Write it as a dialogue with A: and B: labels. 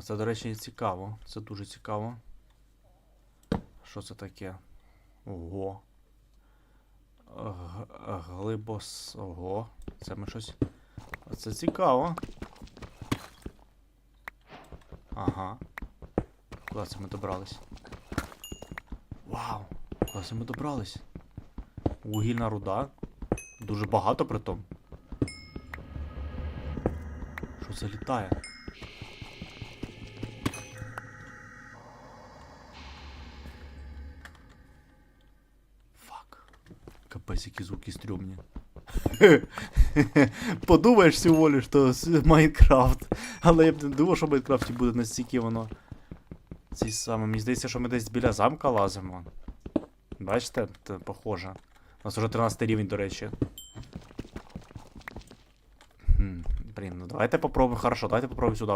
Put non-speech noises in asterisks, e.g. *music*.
A: А це, до речі, цікаво. Це дуже цікаво. Що це таке? Ого. Глибос. Ого. Це ми щось. Це цікаво. Ага. Куди це ми добрались? Вау! Куди це ми добрались? Вугільна руда. Дуже багато притом. Що це літає? Капець, які звуки стрьомні. *laughs* Подумаєш всього лиш, що Майнкрафт. Але я б не думав, що в Майнкрафті буде настільки воно. Ці саме. Мені здається, що ми десь біля замка лазимо. Бачите, це похоже. У нас вже 13 рівень, до речі. Хм, блін, ну давайте попробуємо. Хорошо, давайте попробуємо сюди